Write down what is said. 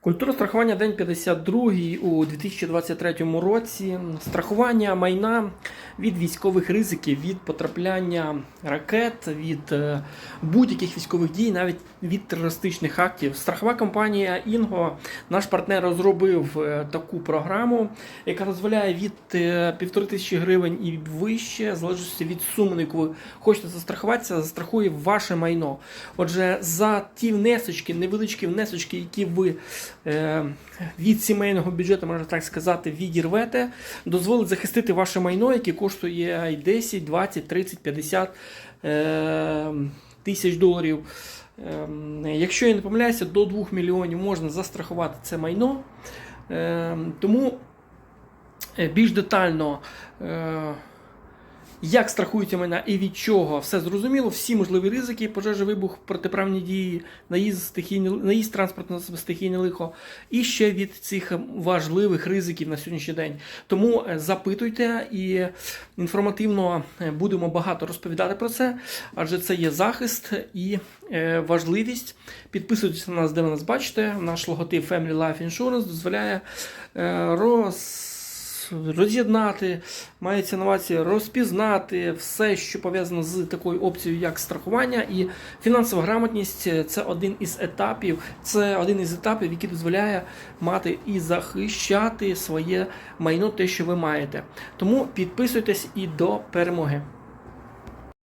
Культура страхування день 52 у 2023 році. Страхування майна від військових ризиків, від потрапляння ракет, від е, будь-яких військових дій, навіть від терористичних актів. Страхова компанія Інго, наш партнер, розробив е, таку програму, яка дозволяє від е, півтори тисячі гривень і вище, залежності від суми, на яку ви хочете застрахуватися, застрахує ваше майно. Отже, за ті внесочки, невеличкі внесочки, які ви від сімейного бюджету, можна так сказати, відірвете, дозволить захистити ваше майно, яке коштує і 10, 20, 30, 50 е, тисяч доларів. Ем, Якщо я не помиляюся, до 2 мільйонів можна застрахувати це майно. Ем, Тому е, більш детально. Як страхуються майна і від чого, все зрозуміло, всі можливі ризики, пожежа, вибух, протиправні дії, наїзд, стихійне, наїзд транспортного засобу, стихійне лихо, і ще від цих важливих ризиків на сьогоднішній день. Тому е, запитуйте і інформативно е, будемо багато розповідати про це, адже це є захист і е, важливість. Підписуйтесь на нас, де ви нас бачите. Наш логотип Family Life Insurance дозволяє роз роз'єднати, мається на увазі розпізнати все, що пов'язано з такою опцією, як страхування, і фінансова грамотність це один із етапів, це один із етапів, який дозволяє мати і захищати своє майно, те, що ви маєте. Тому підписуйтесь і до перемоги.